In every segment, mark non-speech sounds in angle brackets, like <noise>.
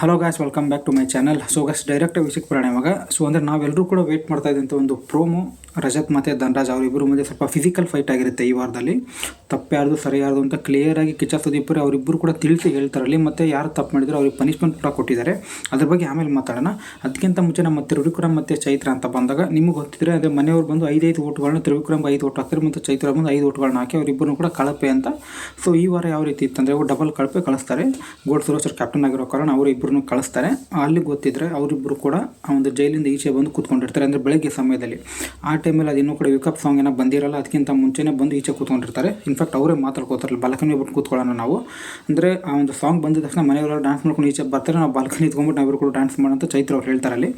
Hello guys welcome back to my channel so guys direct ವಿಷಯಕ್ಕೆ ಪ್ರಾಣಿ ಇವಾಗ so ಅಂದರೆ ನಾವೆಲ್ಲರೂ ಕೂಡ ವೇಟ್ ಮಾಡ್ತಾ ಇದ್ದಂಥ ಒಂದು ಪ್ರೋಮೋ ರಜತ್ ಮತ್ತು ಧನರಾಜ್ ಅವರಿಬ್ಬರು ಮಧ್ಯೆ ಸ್ವಲ್ಪ ಫಿಸಿಕಲ್ ಫೈಟ್ ಆಗಿರುತ್ತೆ ಈ ವಾರದಲ್ಲಿ. ತಪ್ಪು ಸರಿಯಾರ್ದು ಸರಿ ಯಾರ್ದು ಅಂತ ಕ್ಲಿಯರಾಗಿ ಕಿಚ್ಚ ಸುದೀಪರು ಅವರಿಬ್ಬರು ಕೂಡ ತಿಳಿಸಿ ಹೇಳ್ತಾರಲ್ಲಿ, ಮತ್ತು ಯಾರು ತಪ್ಪು ಮಾಡಿದ್ರು ಅವ್ರಿಗೆ ಪನಿಷ್ಮೆಂಟ್ ಕೂಡ ಕೊಟ್ಟಿದ್ದಾರೆ. ಅದ್ರ ಬಗ್ಗೆ ಆಮೇಲೆ ಮಾತಾಡೋಣ. ಅದಕ್ಕಿಂತ ಮುಂಚೆ ನಮ್ಮ ತ್ರಿವಿಕ್ರಮ್ ಮತ್ತು ಚೈತ್ರ ಅಂತ ಬಂದಾಗ, ನಿಮಗೆ ಗೊತ್ತಿದ್ರೆ ಅದೇ ಮನೆಯವ್ರು ಬಂದು ಐದೈದು ಓಟ್ಗಳನ್ನ, ತ್ರಿವಿಕ್ರಮ್ ಐದು ಓಟ್ ಹಾಕ್ತಾರೆ ಮತ್ತು ಚೈತ್ರ ಬಂದು ಐದು ಓಟ್ಗಳನ್ನ ಹಾಕಿ ಅವರಿಬ್ಬರು ಕೂಡ ಕಳಪೆ ಅಂತ. ಸೊ ಈ ವಾರ ಯಾವ ರೀತಿ ಇತ್ತಂದರೆ, ಅವ್ರು ಡಬಲ್ ಕಳಪೆ ಕಳಿಸ್ತಾರೆ. ಗೋಡ್ ಸುರೇಶ್ ಕ್ಯಾಪ್ಟನ್ ಆಗಿರೋ ಕಾರಣ ಅವರು ಇಬ್ಬರನ್ನು ಕಳಿಸ್ತಾರೆ. ಅಲ್ಲಿ ಗೊತ್ತಿದ್ರೆ ಅವರಿಬ್ಬರು ಕೂಡ ಆ ಒಂದು ಜೈಲಿಂದ ಈಚೆ ಬಂದು ಕೂತ್ಕೊಂಡಿರ್ತಾರೆ, ಅಂದರೆ ಬೆಳಗ್ಗೆ ಸಮಯದಲ್ಲಿ. ಆ ಟೈಮಲ್ಲಿ ಅದು ಇನ್ನೂ ಕೂಡ ವಿಕಪ್ ಸಾಂಗ್ ಏನೋ ಬಂದಿರಲ್ಲ, ಅದಕ್ಕಿಂತ ಮುಂಚೆನೇ ಬಂದು ಈಚೆ ಕೂತ್ಕೊಂಡಿರ್ತಾರೆ. ಇನ್ಫ್ಯಾಕ್ಟ್ ಅವರೇ ಮಾತಾಡ್ಕೋತಾರಲ್ಲ ಬಾಲ್ಕನಿ ಬಿಟ್ಟು ಕೂತ್ಕೊಳ್ಳೋಣ ನಾವು. ಅಂದರೆ ಆ ಒಂದು ಸಾಂಗ್ ಬಂದಿದ ತಕ್ಷಣ ಮನೆಯವರು ಡ್ಯಾನ್ಸ್ ಮಾಡ್ಕೊಂಡು ಈಚೆ ಬರ್ತಾರೆ, ನಾವು ಬಾಲ್ಕನಿ ಇದ್ಕೊಂಡ್ಬಿಟ್ಟು ನಾವಿರು ಕೂಡ ಡ್ಯಾನ್ಸ್ ಮಾಡೋಂತ ಚೈತ್ರ ಅವ್ರು ಹೇಳ್ತಾರೆ ಅಲ್ಲಿ.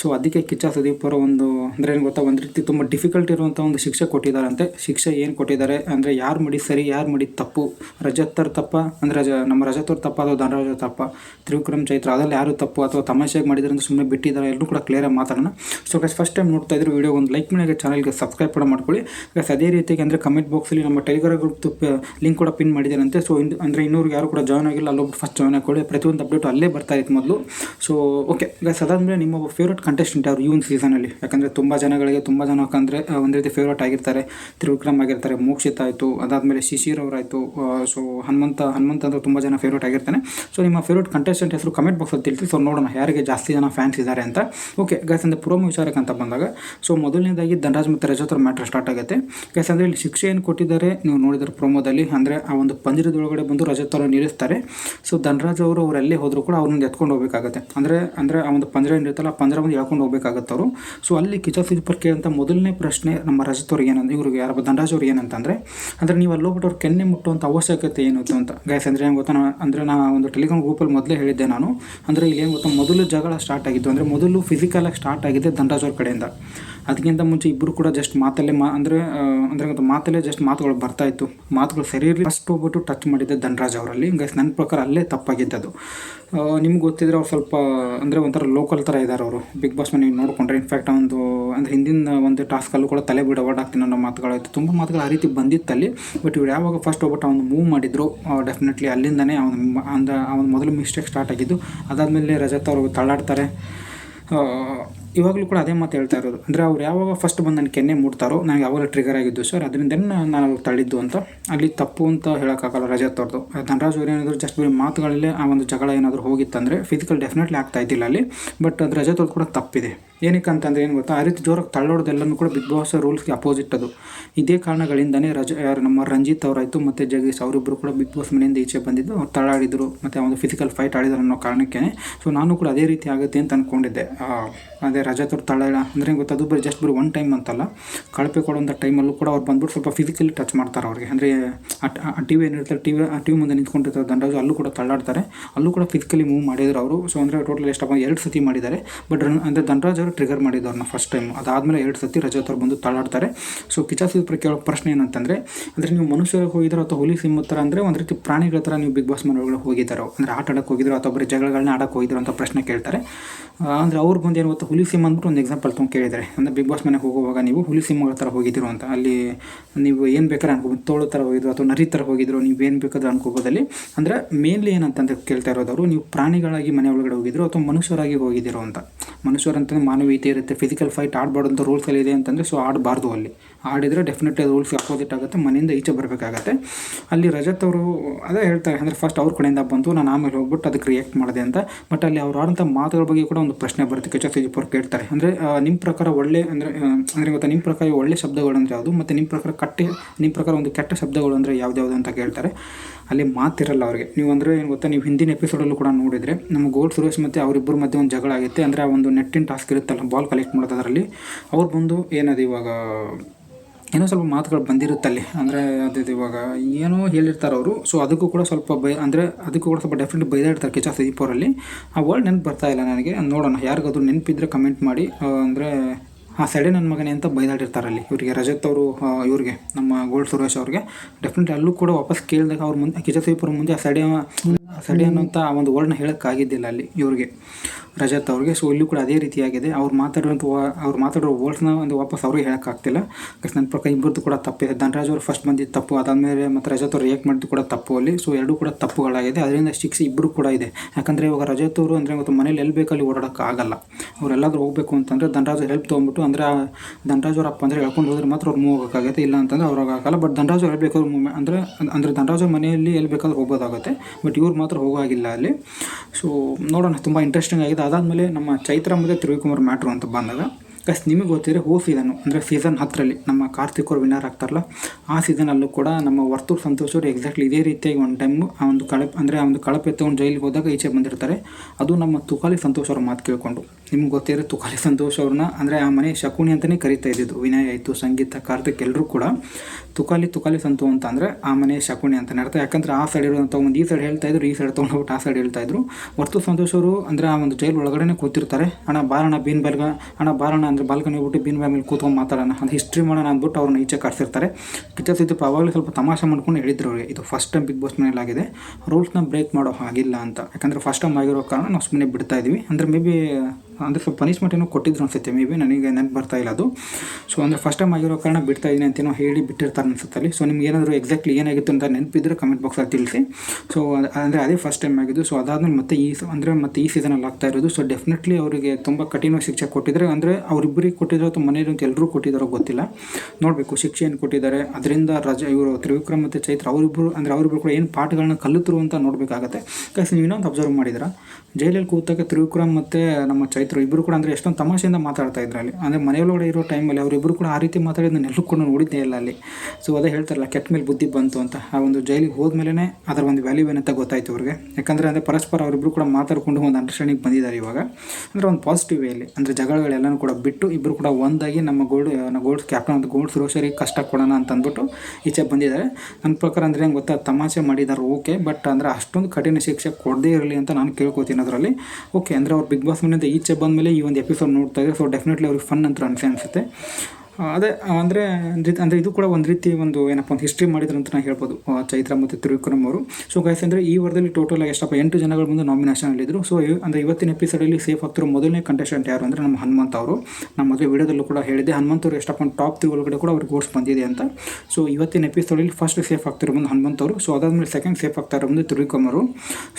ಸೊ ಅದಕ್ಕೆ ಕಿಚ್ಚ ಸುದೀಪ್ ಅವರ ಒಂದು, ಅಂದರೆ ಏನು ಗೊತ್ತಾ, ಒಂದು ರೀತಿ ತುಂಬ ಡಿಫಿಕಲ್ಟ್ ಇರುವಂಥ ಒಂದು ಶಿಕ್ಷೆ ಕೊಟ್ಟಿದ್ದಾರಂತೆ. ಶಿಕ್ಷೆ ಏನು ಕೊಟ್ಟಿದ್ದಾರೆ, ಅಂದರೆ ಯಾರು ಮಾಡಿ ಸರಿ, ಯಾರು ಮಾಡಿ ತಪ್ಪು. ರಜತ್ತರ್ ತಪ್ಪ, ಅಂದರೆ ರಜ, ನಮ್ಮ ರಜತವ್ರ ತಪ್ಪ ಅಥವಾ ಧನರಾಜ ತಪ್ಪ? ತ್ರಿವಿಕ್ರಮ್ ಚೈತ್ರ ಅದರಲ್ಲಿ ಯಾರು ತಪ್ಪು ಅಥವಾ ತಮಾಷೆಗೆ ಮಾಡಿದ್ದಾರೆ ಅಂತ ಸುಮ್ಮನೆ ಬಿಟ್ಟಿದ್ದಾರೆ, ಎಲ್ಲರೂ ಕೂಡ ಕ್ಲಿಯರಾಗಿ ಮಾತಾಡೋಣ. ಸೊ ಫಸ್ಟ್ ಟೈಮ್ ನೋಡ್ತಾ ಇದ್ರು ವಿಡಿಯೋ ಒಂದು ಲೈಕ್ ಮಾಡಿ ಚಾನಲ್ಗೆ ಸಬ್ಸ್ಕ್ರೈಬ್ ಕೂಡ ಮಾಡ್ಕೊಳ್ಳಿ. ಪ್ಲಸ್ ಅದೇ ರೀತಿಯಾಗಿ ಅಂದರೆ ಕಮೆಂಟ್ ಬಾಕ್ಸಲ್ಲಿ ನಮ್ಮ ಟೆಲಿಗ್ರಾಮ್ ಗ್ರೂಪ್ ಲಿಂಕ್ ಕೂಡ ಪಿನ್ ಮಾಡಿದ್ದಾರಂತೆ ಸೊ ಇಂದು ಅಂದರೆ ಇನ್ನೂರು ಯಾರು ಕೂಡ ಜಾಯ್ನ್ ಆಗಿಲ್ಲ, ಅಲ್ಲೊಬ್ರು ಫಸ್ಟ್ ಜಾಯ್ನ್ ಹಾಕೊಳ್ಳಿ ಪ್ರತಿಯೊಂದು ಅಪ್ಡೇಟ್ ಅಲ್ಲೇ ಬರ್ತಾ ಇತ್ತು ಮೊದಲು. ಸೊ ಓಕೆ ಪ್ಲಸ್ ಅದಾದಮೇಲೆ ನಿಮ್ಮ ಫೇವ್ರೇಟ್ ಕಂಟೆಸ್ಟೆಂಟ್ ಅವರು ಇವನ್ ಸೀಸನಲ್ಲಿ ಯಾಕಂದರೆ ತುಂಬ ಜನಗಳಿಗೆ ತುಂಬ ಜನ ಅಂದರೆ ಒಂದು ರೀತಿ ಫೇವ್ರೇಟ್ ಆಗಿರ್ತಾರೆ. ತ್ರಿವಿಕ್ರಮ್ ಆಗಿರ್ತಾರೆ, ಮೋಕ್ಷಿತ್ ಆಯಿತು, ಅದಾದಮೇಲೆ ಶಿಶಿರ್ ಅವರಾಯಿತು ಸೊ ಹನುಮಂತ ಹನುಮಂತ ಅಂದರೆ ತುಂಬ ಜನ ಫೇವ್ರೇಟ್ ಆಗಿರ್ತಾನೆ. ಸೊ ನಿಮ್ಮ ಫೇವ್ರೇಟ್ ಕಂಟೆಸ್ಟೆಂಟ್ ಹೆಸರು ಕಮೆಂಟ್ ಬಾಕ್ಸಲ್ಲಿ ತಿಳಿಸಿ. ಸೊ ನೋಡೋಣ ಯಾರಿಗೆ ಜಾಸ್ತಿ ಜನ ಫ್ಯಾನ್ಸ್ ಇದ್ದಾರೆ ಅಂತ. ಓಕೆ ಗೈಸ್ ಅಂದರೆ ಪ್ರೋಮೋ ವಿಚಾರಕ್ಕೆ ಅಂತ ಬಂದಾಗ ಸೊ ಮೊದಲನೇದಾಗಿ ಧನರಾಜ್ ಮತ್ತು ರಜೋತ್ರ ಅವ್ರ ಮ್ಯಾಟ್ರ್ ಸ್ಟಾರ್ಟ್ ಆಗುತ್ತೆ ಅಂದರೆ ಇಲ್ಲಿ ಶಿಕ್ಷೆ ಏನು ಕೊಟ್ಟಿದ್ದಾರೆ, ನೀವು ನೋಡಿದ್ರೆ ಪ್ರೊಮೋದಲ್ಲಿ, ಅಂದರೆ ಆ ಒಂದು ಪಂಜರದೊಳಗಡೆ ಬಂದು ರಜತ್ ಅವರು ನಿಲ್ಲಿಸ್ತಾರೆ. ಸೊ ಧನರಾಜ್ ಅವರು ಅವರೆಲ್ಲೇ ಹೋದರೂ ಕೂಡ ಅವ್ರನ್ನ ಎತ್ಕೊಂಡು ಹೋಗಬೇಕಾಗುತ್ತೆ. ಅಂದರೆ ಅಂದರೆ ಆ ಒಂದು ಪಂಜರ ಏನಿರುತ್ತಲ್ಲ ಆ ಪಂಜರ ಬಂದು ಹೇಳ್ಕೊಂಡು ಹೋಗಬೇಕಾಗುತ್ತೆ ಅವರು. ಸೊ ಅಲ್ಲಿ ಕಿಚ್ಚ ಸೂಪರ್ ಕೇಳಂತ ಮೊದಲನೇ ಪ್ರಶ್ನೆ ನಮ್ಮ ರಜತ್ ಅವ್ರಿಗೆ ಏನಂತ ಇವ್ರಿಗೆ ಯಾರು, ಧನರಾಜ್ ಅವ್ರಿಗೆ ಏನಂತಂದರೆ ಅಂದರೆ ನೀವು ಅಲ್ಲಿ ಹೋಗ್ಬಿಟ್ಟು ಅವ್ರು ಕೆನ್ನೆ ಮುಟ್ಟುವಂಥ ಅವಶ್ಯಕತೆ ಏನು ಅಂತ ಗ್ಯಾಸ್ ಅಂದರೆ ಏನು ಗೊತ್ತಾ ಅಂದರೆ ನಾ ಒಂದು ಟೆಲಿಗ್ರಾಮ್ ಗ್ರೂಪಲ್ಲಿ ಮೊದಲೇ ಹೇಳಿದ್ದೆ ನಾನು. ಅಂದರೆ ಇಲ್ಲಿ ಏನು ಗೊತ್ತಾ, ಮೊದಲು ಜಗಳ ಸ್ಟಾರ್ಟ್ ಆಗಿತ್ತು. ಅಂದರೆ ಮೊದಲು ಫಿಸಿಕಲಾಗಿ ಸ್ಟಾರ್ಟ್ ಆಗಿದೆ ಧನರಾಜ್ ಅವ್ರ ಕಡೆಯಿಂದ. ಅದಕ್ಕಿಂತ ಮುಂಚೆ ಇಬ್ಬರು ಕೂಡ ಜಸ್ಟ್ ಮಾತಲ್ಲೇ ಮಾ ಅಂದರೆ ಅಂದರೆ ಮಾತಲ್ಲೇ ಜಸ್ಟ್ ಮಾತುಗಳು ಬರ್ತಾ ಇತ್ತು. ಮಾತುಗಳು ಸರಿ ಇರಲಿ ಫಸ್ಟ್ ಹೋಗ್ಬಿಟ್ಟು ಟಚ್ ಮಾಡಿದ್ದೆ ಧನರಾಜ್ ಅವರಲ್ಲಿ. ಗೈಸ್ ನನ್ನ ಪ್ರಕಾರ ಅಲ್ಲೇ ತಪ್ಪಾಗಿದ್ದದು. ನಿಮ್ಗೆ ಗೊತ್ತಿದ್ರೆ ಅವ್ರು ಸ್ವಲ್ಪ, ಅಂದರೆ ಒಂಥರ ಲೋಕಲ್ ಥರ ಇದ್ದಾರೆ ಅವರು. ಬಿಗ್ ಬಾಸ್ ಮನೆ ನೋಡಿಕೊಂಡ್ರೆ ಇನ್ಫ್ಯಾಕ್ಟ್ ಒಂದು, ಅಂದರೆ ಹಿಂದಿನ ಒಂದು ಟಾಸ್ಕಲ್ಲೂ ಕೂಡ ತಲೆ ಬಿಡ ಓಡಾಗ್ತೀನಿ ಅನ್ನೋ ಮಾತುಗಳಾಯಿತು. ತುಂಬ ಮಾತುಗಳು ಆ ರೀತಿ ಬಂದಿತ್ತಲ್ಲಿ ಬಟ್ ಇವ್ರು ಯಾವಾಗ ಫಸ್ಟ್ ಹೋಗ್ಬಿಟ್ಟು ಅವ್ನು ಮೂವ್ ಮಾಡಿದ್ರು ಡೆಫಿನೆಟ್ಲಿ ಅಲ್ಲಿಂದನೇ ಅವ್ನು ಅಂದ ಅವನ ಮೊದಲು ಮಿಸ್ಟೇಕ್ ಸ್ಟಾರ್ಟ್ ಆಗಿದ್ದು, ಅದಾದಮೇಲೆ ರಜತ್ ಅವರು ತಳ್ಳಾಡ್ತಾರೆ. ಇವಾಗಲೂ ಕೂಡ ಅದೇ ಮಾತು ಹೇಳ್ತಾ ಇರೋದು. ಅಂದರೆ ಅವ್ರು ಯಾವಾಗ ಫಸ್ಟ್ ಬಂದು ನನ್ನ ಕೆನ್ನೆ ಮುಟ್ತಾರೋ ನನಗೆ ಯಾವಾಗ ಟ್ರಿಗರ್ ಆಗಿದ್ದು. ಸರ್ ಅದರಿಂದ ನಾನು ಅವ್ರು ತಳ್ಳಿದ್ದು ಅಂತ. ಅಲ್ಲಿ ತಪ್ಪು ಅಂತ ಹೇಳೋಕ್ಕಾಗಲ್ಲ ರಜತ್ ಅವ್ರದ್ದು ಧನರಾಜ್ ಅವ್ರು ಏನಾದರೂ ಜಸ್ಟ್ ಬರೀ ಮಾತುಗಳಲ್ಲೇ ಆ ಒಂದು ಜಗಳ ಏನಾದರೂ ಹೋಗಿತ್ತಂದರೆ ಫಿಸಿಕಲ್ ಡೆಫಿನೆಟ್ಲಿ ಆಗ್ತಾ ಇದ್ದಿಲ್ಲ ಅಲ್ಲಿ. ಬಟ್ ಅದು ರಜತ್ ಅವ್ರದ್ದು ಕೂಡ ತಪ್ಪಿದೆ. ಏನಕ್ಕೆ ಅಂತಂದರೆ ಏನು ಗೊತ್ತಾ? ಆ ರೀತಿ ಜೋರಾಗಿ ತಳ್ಳೋದೆಲ್ಲನೂ ಕೂಡ ಬಿಗ್ ಬಾಸ್ ರೂಲ್ಸ್ಗೆ ಅಪೋಸಿಟ್ ಅದು. ಇದೇ ಕಾರಣಗಳಿಂದನೇ ರಜ ಯಾರು ನಮ್ಮ ರಂಜಿತ್ ಅವರಾಯಿತು ಮತ್ತು ಜಗದೀಶ್ ಅವರಿಬ್ಬರು ಕೂಡ ಬಿಗ್ ಬಾಸ್ ಮನೆಯಿಂದ ಈಚೆ ಬಂದಿದ್ದು. ಅವ್ರು ತಳ್ಳಾಡಿದ್ರು, ಮತ್ತು ಒಂದು ಫಿಸಿಕಲ್ ಫೈಟ್ ಆಡಿದ್ರು ಅನ್ನೋ ಕಾರಣಕ್ಕೆ ಸೊ ನಾನು ಕೂಡ ಅದೇ ರೀತಿ ಆಗುತ್ತೆ ಅಂತ ಅಂದ್ಕೊಂಡಿದ್ದೆ ಅದೇ ರಜಾ ಅವ್ರು ತಳ್ಳಾಡ ಅಂದರೆ ಗೊತ್ತಾ? ಅದು ಬರೀ ಜಸ್ಟ್ ಬರೀ ಒನ್ ಟೈಮ್ ಅಂತಲ್ಲ. ಕಳಪೆ ಕೊಡುವಂಥ ಟೈಮಲ್ಲೂ ಕೂಡ ಅವ್ರು ಬಂದ್ಬಿಟ್ಟು ಸ್ವಲ್ಪ ಫಿಸಿಕಲಿ ಟಚ್ ಮಾಡ್ತಾರೆ ಅವ್ರಿಗೆ. ಅಂದರೆ, ಆ ಟಿ ವಿ ಏನಿರ್ತಾರೆ ಟಿ ವಿ ಆ ಟಿ ವಿ ಮುಂದೆ ನಿಂತ್ಕೊಂಡಿರ್ತಾರೆ ದಂಡರಾಜು, ಅಲ್ಲೂ ಕೂಡ ತಳ್ಳಾಡ್ತಾರೆ. ಅಲ್ಲೂ ಕೂಡ ಫಿಸಿಕಲಿ ಮೂವ್ ಮಾಡಿದ್ರು ಅವರು. ಸೊ ಅಂದರೆ ಟೋಟಲ್ ಎಷ್ಟಪ್ಪ? ಎರಡು ಸತಿ ಮಾಡಿದ್ದಾರೆ. ಬಟ್ ಅಂದರೆ ಧನರಾಜ್ ಟ್ರಿಗರ್ ಮಾಡಿದ್ದು ಅವ್ರನ್ನ ಫಸ್ಟ್ ಟೈಮ್ ಅದಾದಮೇಲೆ ಎರಡು ಸತಿ ರಜತ್ ಬಂದು ತಳ್ಳಾಡ್ತಾರೆ. ಸೊ ಕಿಚ್ಚ ಸುದೀಪ್ ಕೇಳೋ ಪ್ರಶ್ನೆ ಏನಂತಂದರೆ, ಅಂದರೆ ನೀವು ಮನುಷ್ಯರಿಗೆ ಹೋಗಿದ್ದೀರೋ ಅಥವಾ ಹುಲಿ ಸಿಂಹ ಥರ ಅಂದರೆ ಒಂದು ರೀತಿ ಪ್ರಾಣಿಗಳ ಥರ ನೀವು ಬಿಗ್ ಬಾಸ್ ಮನೆಯೊಳಗೆ ಹೋಗಿದ್ದಾರೋ ಅಂದರೆ ಆಟ ಆಡಕ್ಕೆ ಹೋಗಿದ್ರು ಅಥವಾ ಬರೀ ಜಗಳಗಳನ್ನ ಆಡಕ್ಕೆ ಹೋಗಿದ್ರು ಅಂತ ಪ್ರಶ್ನೆ ಕೇಳ್ತಾರೆ. ಅಂದರೆ ಅವ್ರು ಬಂದು ಏನು ಗೊತ್ತು, ಹುಲಿ ಸಿಂಹ ಅಂದ್ಬಿಟ್ಟು ಒಂದು ಎಕ್ಸಾಂಪಲ್ ತುಂಬ ಕೇಳಿದ್ದಾರೆ ಅಂದರೆ ಬಿಗ್ ಬಾಸ್ ಮನೆಗೆ ಹೋಗುವಾಗ ನೀವು ಹುಲಿ ಸಿಂಹಗಳ ಥರ ಹೋಗಿದ್ದೀರು ಅಂತ. ಅಲ್ಲಿ ನೀವು ಏನು ಬೇಕಾದ್ರೆ ಅನ್ಕೋಬೋದು, ತೋಳು ಥರ ಹೋಗಿದ್ರು ಅಥವಾ ನರಿ ಥರ ಹೋಗಿದ್ರು ನೀವು ಏನು ಬೇಕಾದ್ರೆ ಅನ್ಕೋಬೋದಲ್ಲಿ ಅಂದರೆ ಮೇನ್ಲಿ ಏನಂತಂದ್ರೆ ಕೇಳ್ತಾ ಇರೋದವರು, ನೀವು ಪ್ರಾಣಿಗಳಾಗಿ ಮನೆ ಒಳಗಡೆ ಹೋಗಿದ್ರು ಅಥವಾ ಮನುಷ್ಯರಾಗಿ ಹೋಗಿದ್ದೀರೋ ಅಂತ. ಮನುಷ್ಯರಂತಂದ್ರೆ ಮಾನವೀಯತೆ ಇರುತ್ತೆ ಫಿಸಿಕಲ್ ಫೈಟ್ ಆಡಬಾರ್ದು ಅಂತ ರೂಲ್ಸಲ್ಲಿ ಇದೆ ಅಂತಂದರೆ ಸೊ ಆಡಬಾರ್ದು ಅಲ್ಲಿ. ಆಡಿದರೆ ಡೆಫಿನೆಟ್ಲಿ ರೂಲ್ಸ್ ಅಪೋಸಿಟ್ ಆಗುತ್ತೆ, ಮನೆಯಿಂದ ಈಚೆ ಬರಬೇಕಾಗತ್ತೆ. ಅಲ್ಲಿ ರಜತ್ ಅವರು ಅದೇ ಹೇಳ್ತಾರೆ, ಅಂದರೆ ಫಸ್ಟ್ ಅವ್ರ ಕಡೆಯಿಂದ ಬಂತು ನಾನು ಆಮೇಲೆ ಹೋಗ್ಬಿಟ್ಟು ಅದಕ್ಕೆ ರಿಯಾಕ್ಟ್ ಮಾಡಿದೆ ಅಂತ. ಬಟ್ ಅಲ್ಲಿ ಅವ್ರು ಆಡೋಂಥ ಮಾತುಗಳ ಬಗ್ಗೆ ಕೂಡ ಒಂದು ಪ್ರಶ್ನೆ ಬರುತ್ತೆ ಕೆಚ್ಚ ಅವ್ರು ಕೇಳ್ತಾರೆ. ಅಂದರೆ ನಿಮ್ಮ ಪ್ರಕಾರ ಒಳ್ಳೆ, ಅಂದರೆ ಅಂದರೆ ಗೊತ್ತಾ ನಿಮ್ಮ ಪ್ರಕಾರ ಒಳ್ಳೆ ಶಬ್ದಗಳು ಅಂದರೆ ಯಾವುದು? ಮತ್ತು ನಿಮ್ಮ ಪ್ರಕಾರ ಕಟ್ಟೆ ನಿಮ್ಮ ಪ್ರಕಾರ ಒಂದು ಕೆಟ್ಟ ಶಬ್ದಗಳು ಅಂದರೆ ಯಾವ್ದ್ಯಾವುದು ಅಂತ ಕೇಳ್ತಾರೆ. ಅಲ್ಲಿ ಮಾತಿರಲ್ಲ ಅವ್ರಿಗೆ. ನೀವು ಅಂದರೆ ಏನು ಗೊತ್ತಾ, ನೀವು ಹಿಂದಿನ ಎಪಿಸೋಡಲ್ಲೂ ಕೂಡ ನೋಡಿದರೆ, ನಮ್ಮ ಗೋಲ್ಡ್ ಸುರೇಶ್ ಮತ್ತು ಅವರಿಬ್ಬರ ಮಧ್ಯೆ ಒಂದು ಜಗಳ ಆಗುತ್ತೆ. ಅಂದರೆ ಆ ಒಂದು ನೆಟ್ಟಿನ ಟಾಸ್ಕ್ ಇರುತ್ತಲ್ಲ ಬಾಲ್ ಕಲೆಕ್ಟ್ ಮಾಡೋದು ಅದರಲ್ಲಿ. ಅವ್ರು ಬಂದು ಏನದು ಇವಾಗ ಏನೋ ಸ್ವಲ್ಪ ಮಾತುಗಳು ಬಂದಿರುತ್ತಲ್ಲಿ. ಅಂದರೆ ಅದು ಇವಾಗ ಏನೋ ಹೇಳಿರ್ತಾರೆ ಅವರು. ಸೊ ಅದಕ್ಕೂ ಕೂಡ ಸ್ವಲ್ಪ ಬೈ, ಅಂದರೆ ಅದಕ್ಕೂ ಕೂಡ ಸ್ವಲ್ಪ ಡೆಫಿನೆಟ್ ಬೈದಾಡ್ತಾರೆ ಕಿಚ್ಚ ಸುದೀಪ್ ಅವರಲ್ಲಿ. ಆ ವರ್ಲ್ಡ್ ನೆನಪು ಬರ್ತಾ ಇಲ್ಲ ನನಗೆ. ನೋಡೋಣ, ಯಾರಿಗಾದ್ರು ನೆನಪಿದ್ರೆ ಕಮೆಂಟ್ ಮಾಡಿ. ಅಂದರೆ ಆ ಸೈಡೆ ನನ್ನ ಮಗನೇ ಅಂತ ಬೈದಾಡಿರ್ತಾರಲ್ಲಿ ಇವರಿಗೆ. ರಜತ್ ಅವರು ಇವ್ರಿಗೆ, ನಮ್ಮ ಗೋಲ್ಡ್ ಸುರೇಶ್ ಅವ್ರಿಗೆ. ಡೆಫಿನೆಟ್ ಅಲ್ಲೂ ಕೂಡ ವಾಪಸ್ ಕೇಳಿದಾಗ ಅವ್ರ ಮುಂದೆ, ಕಿಚ್ಚ ಮುಂದೆ ಆ ಸೆಡೆ ಸಡಿ ಅನ್ನೋಂಥ ಒಂದು ವರ್ಡ್ನ ಹೇಳೋಕ್ಕಾಗಿದ್ದಿಲ್ಲ ಅಲ್ಲಿ ಇವ್ರಿಗೆ, ರಜತ್ ಅವ್ರಿಗೆ. ಸೊ ಇಲ್ಲೂ ಕೂಡ ಅದೇ ರೀತಿಯಾಗಿದೆ. ಅವ್ರು ಮಾತಾಡುವಂಥ ಅವ್ರು ಮಾತಾಡೋ ವರ್ಡ್ಸ್ನ ಒಂದು ವಾಪಸ್ ಅವ್ರಿಗೆ ಹೇಳೋಕ್ಕಾಗ್ತಿಲ್ಲ. ಯಾಕಂದ್ರೆ ನನ್ನ ಪ್ರಕಾರ ಇಬ್ಬರದ್ದು ಕೂಡ ತಪ್ಪಿದೆ ಧನರಾಜ್ ಅವರು ಫಸ್ಟ್ ಬಂದಿದ್ದು ತಪ್ಪು, ಅದಾದಮೇಲೆ ಮತ್ತು ರಜತ್ ಅವ್ರು ರಿಯಾಕ್ಟ್ ಮಾಡಿದ್ದು ಕೂಡ ತಪ್ಪು ಅಲ್ಲಿ. ಸೊ ಎರಡೂ ಕೂಡ ತಪ್ಪುಗಳಾಗಿದೆ. ಅದರಿಂದ ಶಿಕ್ಷೆ ಇಬ್ಬರು ಕೂಡ ಇದೆ. ಯಾಕಂದರೆ ಇವಾಗ ರಜತ್ ಅವರು ಅಂದರೆ ಇವತ್ತು ಮನೇಲಿ ಎಲ್ಲಿ ಬೇಕಲ್ಲಿ ಓಡಾಡೋಕ್ಕಾಗಲ್ಲ ಅವರೆಲ್ಲಾದರೂ ಹೋಗಬೇಕು ಅಂತಂದರೆ ಧನರಾಜ್ ಹೆಲ್ಪ್ ತೊಗೊಂಬಿಟ್ಟು ಅಂದರೆ ಧನರಾಜ್ ಅವ್ರ ಅಪ್ಪ ಅಂದರೆ ಹೇಳ್ಕೊಂಡು ಹೋದ್ರೆ ಮಾತ್ರ ಅವ್ರು ಮೂವ್ ಹೋಗೋಕ್ಕಾಗುತ್ತೆ ಇಲ್ಲ ಅಂತಂದರೆ ಅವ್ರಿಗೆ ಆಗಲ್ಲ. ಬಟ್ ಧನರಾಜ್ ಅವ್ರು ಹೇಳ್ಬೇಕಾದ್ರೆ ಮೂವ್ ಅಂದರೆ ಅಂದರೆ ಧನರಾಜ್ ಮನೆಯಲ್ಲಿ ಎಲ್ಲಿ ಬೇಕಾದ್ರೂ ಹೋಗ್ಬೋದಾಗುತ್ತೆ. ಬಟ್ ಇವ್ರು ಮಾತ್ರ ಹೋಗೋ ಆಗಿಲ್ಲ ಅಲ್ಲಿ. ಸೊ ನೋಡೋಣ, ತುಂಬ ಇಂಟ್ರೆಸ್ಟಿಂಗ್ ಆಗಿದೆ. ಅದಾದಮೇಲೆ ನಮ್ಮ ಚೈತ್ರ ಮತ್ತು ತಿರುವಿಕುಮಾರ್ ಮ್ಯಾಟ್ರು ಅಂತ ಬಂದಾಗ. ಗಸ್ ನಿಮಗೆ ಗೊತ್ತಿದ್ರೆ ಹೂ ಸೀಸನ್ನು ಅಂದರೆ ಸೀಸನ್ ಹತ್ತರಲ್ಲಿ ನಮ್ಮ ಕಾರ್ತಿಕ್ ಅವ್ರು ವಿನ್ನರ್ ಆಗ್ತಾರಲ್ಲ, ಆ ಸೀಸನಲ್ಲೂ ಕೂಡ ನಮ್ಮ ವರ್ತೂರು ಸಂತೋಷ್ ಅವರು ಎಕ್ಸಾಕ್ಟ್ಲಿ ಇದೇ ರೀತಿಯಾಗಿ ಒಂದು ಟೈಮು ಆ ಒಂದು ಕಳಪ್, ಅಂದರೆ ಆ ಒಂದು ಕಳಪೆ ತಗೊಂಡು ಜೈಲಿಗೆ ಹೋದಾಗ ಈಚೆ ಬಂದಿರ್ತಾರೆ. ಅದು ನಮ್ಮ ತುಕಾಲಿ ಸಂತೋಷ್ ಅವ್ರ ಮಾತು ಕೇಳಿಕೊಂಡು. ನಿಮ್ಗೆ ಗೊತ್ತಿರೋ ತುಕಾಲಿ <laughs> ಸಂತೋಷ್ ಅವ್ರನ್ನ, ಅಂದರೆ ಆ ಮನೆ ಶಕುನಿ ಅಂತಲೇ ಕರಿತಾ ಇದ್ದಿದ್ದು, ವಿನಯ್ ಆಯಿತು, ಸಂಗೀತ, ಕಾರ್ತಿಕ್ ಎಲ್ಲರೂ ಕೂಡ. ತುಕಾಲಿ ತುಕಾಲಿ ಸಂತು ಅಂತ ಅಂದರೆ ಆ ಮನೆ ಶಕುನಿ ಅಂತ ಅರ್ಥ. ಯಾಕಂದ್ರೆ ಆ ಸೈಡ್ ಇರುವಂಥ ಒಂದು ಈ ಸೈಡ್ ಹೇಳ್ತಾ ಇದ್ರು, ಈ ಸೈಡ್ ತೊಗೊಂಡೋಗ್ಬಿಟ್ಟು ಆ ಸೈಡ್ ಹೇಳ್ತಾ ಇದ್ರು. ವರ್ತು ಸಂತೋಷ್ ಅವರು, ಅಂದರೆ ಆ ಒಂದು ಜೈಲ್ ಒಳಗಡೆ ಕೂತಿರ್ತಾರೆ. ಅಣ್ಣ ಬಾರಣ ಬೀನ್ ಅಣ್ಣ ಬಾರಣ ಬಾಲ್ಕನಿ ಹೋಗ್ಬಿಟ್ಟು ಬಿನ್ ಬಾಯ್ ಮೇಲೆ ಕೂತ್ಕೊಂಡು ಮಾತಾಡೋಣ ಅದು ಹಿಸ್ಟ್ರಿ ಮಾಡೋಣ ಅಂದ್ಬಿಟ್ಟು ಅವ್ರನ್ನ ಈಚೆ ಕರ್ಸಿರ್ತಾರೆ. ಕಿಚ್ಚ ಸಿದ್ದಪ್ಪ ಅವಾಗಲೇ ಸ್ವಲ್ಪ ತಮಾಷೆ ಮಾಡ್ಕೊಂಡು ಹೇಳಿದ್ರು ಅವ್ರಿಗೆ, ಇದು ಫಸ್ಟ್ ಟೈಮ್ ಬಿಗ್ ಬಾಸ್ ಮನೇಲಿ ಆಗಿದೆ ರೂಲ್ಸ್ನ ಬ್ರೇಕ್ ಮಾಡೋ ಹಾಗಿಲ್ಲ ಅಂತ. ಯಾಕಂದರೆ ಫಸ್ಟ್ ಟೈಮ್ ಆಗಿರೋ ಕಾರಣ ನಾವು ಸುಮ್ಮನೆ ಬಿಡ್ತಾ ಇದೀವಿ ಅಂದರೆ ಮೇ ಬಿ ಅಂದರೆ ಸ್ವಲ್ಪ ಪನಿಷ್ಮೆಂಟ್ ಏನೋ ಕೊಟ್ಟಿದ್ರು ಅನ್ಸುತ್ತೆ ಮೇ ಬಿ ನನಗೆ ನೆನಪು ಬರ್ತಾ ಇಲ್ಲ ಅದು. ಸೊ ಅಂದರೆ ಫಸ್ಟ್ ಟೈಮ್ ಆಗಿರೋ ಕಾರಣ ಬಿಡ್ತಾ ಇದೀನಿ ಅಂತೇನೋ ಹೇಳಿ ಬಿಟ್ಟಿರ್ತಾರೆ ಅನ್ಸುತ್ತೆ ಅಲ್ಲಿ. ಸೊ ನಿಮ್ಗೆ ಏನಾದರೂ ಎಕ್ಸಾಕ್ಟ್ಲಿ ಏನಾಗಿತ್ತು ಅಂತ ನೆನಪಿದ್ರೆ ಕಮೆಂಟ್ ಬಾಕ್ಸಲ್ಲಿ ತಿಳಿಸಿ. ಸೊ ಅಂದರೆ ಅದೇ ಫಸ್ಟ್ ಟೈಮ್ ಆಗಿದ್ದು ಸೊ ಅದಾದ್ಮೇಲೆ ಮತ್ತೆ ಈ ಅಂದರೆ ಮತ್ತೆ ಈ ಸೀಸನಲ್ಲಿ ಆಗ್ತಾ ಇರೋದು. ಸೊ ಡೆಫಿನೆಟ್ಲಿ ಅವರಿಗೆ ತುಂಬ ಕಠಿಣ ಶಿಕ್ಷೆ ಕೊಟ್ಟಿದ್ರೆ, ಅಂದರೆ ಅವರಿಬ್ಬರಿಗೆ ಕೊಟ್ಟಿದ್ರು ಅಥವಾ ಮನೆಯಲ್ಲಿ ಎಲ್ಲರೂ ಕೊಟ್ಟಿದ್ದಾರೋ ಗೊತ್ತಿಲ್ಲ. ನೋಡಬೇಕು ಶಿಕ್ಷೆ ಏನು ಕೊಟ್ಟಿದ್ದಾರೆ. ಅದರಿಂದ ರಜ, ಇವರು ತ್ರಿವಿಕ್ರಮ್ ಮತ್ತು ಚೈತ್ರ ಅವರಿಬ್ಬರು ಅಂದರೆ ಅವರಿಬ್ಬರು ಕೂಡ ಏನು ಪಾಠಗಳನ್ನ ಕಲಿತರು ಅಂತ ನೋಡಬೇಕಾಗತ್ತೆ. ಕಾಸ್ ನೀವು ಇನ್ನೊಂದು ಅಬ್ಸರ್ವ್ ಮಾಡಿದ್ರ ಜೈಲಲ್ಲಿ ಕೂತಾಗ ತ್ರಿವಿಕ್ರಮ್ ಮತ್ತು ನಮ್ಮ ಚೈತ್ರ ಇಬ್ಬರು ಕೂಡ ಅಂದರೆ ಎಷ್ಟೊಂದು ತಮಾಷೆಯಿಂದ ಮಾತಾಡ್ತಾ ಇದ್ರು ಅಲ್ಲಿ. ಅಂದರೆ ಮನೆಯೊಳಗಡೆ ಇರೋ ಟೈಮಲ್ಲಿ ಅವರಿಬ್ಬರು ಕೂಡ ಆ ರೀತಿ ಮಾತಾಡಿದ್ದು ನಾನು ಎಲ್ಲೂ ಕೂಡ ನೋಡಿದ್ದೇ ಇಲ್ಲ ಅಲ್ಲಿ. ಸೊ ಅದೇ ಹೇಳ್ತಾರಲ್ಲ, ಕೆಟ್ಟ ಮೇಲೆ ಬುದ್ಧಿ ಬಂತು ಅಂತ. ಆ ಒಂದು ಜೈಲಿಗೆ ಹೋದ್ಮೇಲೆ ಅದರ ಒಂದು ವ್ಯಾಲ್ಯೂ ಏನಂತ ಗೊತ್ತಾಯ್ತು ಅವ್ರಿಗೆ. ಯಾಕಂದರೆ ಅಂದರೆ ಪರಸ್ಪರ ಅವರಿಬ್ಬರು ಕೂಡ ಮಾತಾಡ್ಕೊಂಡು ಒಂದು ಅಂಡರ್ಸ್ಟ್ಯಾಂಡಿಂಗ್ ಬಂದಿದ್ದಾರೆ ಇವಾಗ. ಅಂದರೆ ಒಂದು ಪಾಸಿಟಿವ್ ವೇಲಿ ಅಂದರೆ ಜಗಳಗಳೆಲ್ಲನೂ ಕೂಡ ಬಿಟ್ಟು ಇಬ್ಬರು ಕೂಡ ಒಂದಾಗಿ ನಮ್ಮ ಗೋಲ್ಡ್ ಗೋಲ್ಡ್ ಕ್ಯಾಪ್ಟನ್ ಅಂತ ಗೋಲ್ಡ್ ಸುರೋಶರಿಗೆ ಕಷ್ಟ ಕೊಡೋಣ ಅಂತ ಅಂದ್ಬಿಟ್ಟು ಈಚೆ ಬಂದಿದ್ದಾರೆ. ನನ್ನ ಪ್ರಕಾರ ಅಂದರೆ ಹೆಂಗೆ ಗೊತ್ತಾ, ತಮಾಷೆ ಮಾಡಿದ್ದಾರೆ, ಓಕೆ. ಬಟ್ ಅಂದರೆ ಅಷ್ಟೊಂದು ಕಠಿಣ ಶಿಕ್ಷೆ ಕೊಡದೇ ಇರಲಿ ಅಂತ ನಾನು ಕೇಳ್ಕೊತೀನಿ ಅದರಲ್ಲಿ. ಓಕೆ, ಅಂದರೆ ಅವ್ರು ಬಿಗ್ ಬಾಸ್ ಮನೆಯಿಂದ ಈಚೆ ಬಂದಮೇಲೆ ಈ ಒಂದು ಎಪಿಸೋಡ್ ನೋಡ್ತಾ ಇದ್ದಾರೆ ಸೊ ಡೆಫಿನೆಟ್ಲಿ ಅವ್ರಿಗೆ ಫನ್ ಅಂತ ಅನಿಸೆ ಅನಿಸುತ್ತೆ. ಅದೇ ಅಂದರೆ ಅಂದರೆ ಇದು ಕೂಡ ಒಂದು ರೀತಿ ಒಂದು ಏನಪ್ಪ, ಒಂದು ಹಿಸ್ಟ್ರಿ ಮಾಡಿದ್ರು ಅಂತ ನಾನು ಹೇಳ್ಬೋದು ಚೈತ್ರ ಮತ್ತು ತ್ರಿವಿಕ್ರಮ್ ಅವರು. ಸೊ ಗೈಸ್ ಅಂದರೆ ಈ ವಾರದಲ್ಲಿ ಟೋಟಲ್ ಎಷ್ಟಪ್ಪ, ಎಂಟು ಜನಗಳು ಬಂದು ನಾಮಿನೇಷನಲ್ಲಿದ್ದರು ಸೊ ಅಂದರೆ ಇವತ್ತಿನ ಎಪಿಸೋಡಲ್ಲಿ ಸೇಫ್ ಆಗ್ತಿರೋ ಮೊದಲನೇ ಕಂಟೆಸ್ಟೆಂಟ್ ಯಾರು ಅಂದರೆ ನಮ್ಮ ಹನುಮಂತ ಅವರು. ನಮ್ಮ ಮೊದಲು ವಿಡಿಯೋದಲ್ಲೂ ಕೂಡ ಹೇಳಿದೆ ಹನುಮಂತ ಅವರು ಎಷ್ಟಪ್ಪ ಟಾಪ್ ತ್ರೀ ಒಳಗಡೆ ಕೂಡ ಅವ್ರಿಗೆ ಓಟ್ಸ್ ಬಂದಿದೆ ಅಂತ. ಸೊ ಇವತ್ತಿನ ಎಪಿಸೋಡಲ್ಲಿ ಫಸ್ಟ್ ಸೇಫ್ ಆಗ್ತಿರೋ ಬಂದು ಹನುಮಂತ ಅವರು. ಸೊ ಅದಾದಮೇಲೆ ಸೆಕೆಂಡ್ ಸೇಫ್ ಆಗ್ತಾ ಇರೋ ಬಂದು ಅವರು.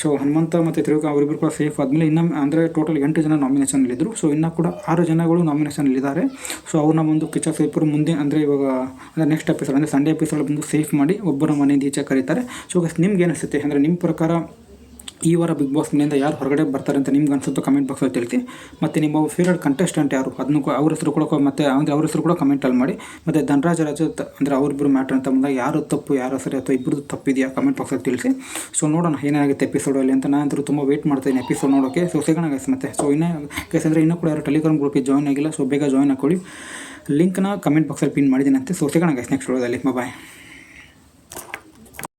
ಸೊ ಹನುಮಂತ ಮತ್ತು ತ್ರಿವಿಕ್ರಮ್ ಅವರಿಬ್ಬರು ಕೂಡ ಸೇಫ್ ಆದಮೇಲೆ ಇನ್ನೂ, ಅಂದರೆ ಟೋಟಲ್ ಎಂಟು ಜನ ನಾಮಿನೇಷನಲ್ಲಿದ್ದರು ಸೊ ಇನ್ನೂ ಕೂಡ ಆರು ಜನಗಳು ನಾಮಿನೇಷನಲ್ಲಿದ್ದಾರೆ ಸೊ ಅವ್ರನ್ನ ಒಂದು ಕಿಚ್ಚ ಸೇಫರು ಮುಂದೆ ಅಂದರೆ ಇವಾಗ, ಅಂದರೆ ನೆಕ್ಸ್ಟ್ ಎಪಿಸೋಡ್ ಅಂದರೆ ಸಂಡೇ ಎಪಿಸೋಡ್ ಬಂದು ಸೇಫ್ ಮಾಡಿ ಒಬ್ಬರ ಮನೆಯಿಂದ ಈಚೆ ಕರೀತಾರೆ. ಸೊ ನಿಮ್ಗೆ ಏನಿಸುತ್ತೆ ಅಂದರೆ ನಿಮ್ಮ ಪ್ರಕಾರ ಈ ವಾರ ಬಿಗ್ ಬಾಸ್ ಮನೆಯಿಂದ ಯಾರು ಹೊರಗಡೆ ಬರ್ತಾರೆ ಅಂತ ನಿಮ್ಗೆ ಅನ್ಸುತ್ತೋ ಕಮೆಂಟ್ ಬಾಕ್ಸಲ್ಲಿ ತಿಳಿಸಿ. ಮತ್ತು ನಿಮ್ಮ ಫೇವ್ರೇಟ್ ಕಂಟೆಸ್ಟೆಂಟ್ ಯಾರು? ಅದನ್ನು ಅವ್ರ ಹೆಸರು ಕೂಡ ಮತ್ತು ಅಂದರೆ ಅವ್ರ ಹೆಸರು ಕೂಡ ಕಮೆಂಟಲ್ಲಿ ಮಾಡಿ. ಮತ್ತು ಧನರಾಜ ರಾಜು ಅಂದರೆ ಅವರಿಬ್ಬರು ಮ್ಯಾಟ್ರ್ ಅಂತ ಬಂದಾಗ ಯಾರು ತಪ್ಪು, ಯಾರು ಸರಿ ಅಥವಾ ಇಬ್ಬರದ್ದು ತಪ್ಪಿದೆಯಾ ಕಮೆಂಟ್ ಬಾಕ್ಸಲ್ಲಿ ತಿಳಿಸಿ. ಸೊ ನೋಡೋಣ ಏನಾಗುತ್ತೆ ಎಪಿಸೋಡಲ್ಲಿ ಅಂತ. ನಾನು ತುಂಬ ವೇಟ್ ಮಾಡ್ತೀನಿ ಎಪಿಸೋಡ್ ನೋಡೋಕ್ಕೆ ಸೊ ಸಿಗೋಣ ಗೈಸ್ ಮತ್ತೆ. ಸೊ ಇನ್ನೇ ಗೈಸ್ ಅಂದರೆ ಇನ್ನೂ ಕೂಡ ಯಾರು ಟೆಲಿಗ್ರಾಮ್ ಗ್ರೂಪಿಗೆ ಜಾಯ್ನ್ ಆಗಿಲ್ಲ. ಸೊ ಬೇಗ ಜಾಯ್ನ್ ಹಾಕೊಳ್ಳಿ. ಲಿಂಕ್ನ ಕಮೆಂಟ್ ಬಾಕ್ಸಲ್ಲಿ ಪಿನ್ ಮಾಡಿದ್ದೀನಿ ಅಂತ ಸೊ ಸಿಗೋಣ ಗೈಸ್ ನೆಕ್ಸ್ಟ್ ವಿಡಿಯೋದಲ್ಲಿ. ಬಾಯ್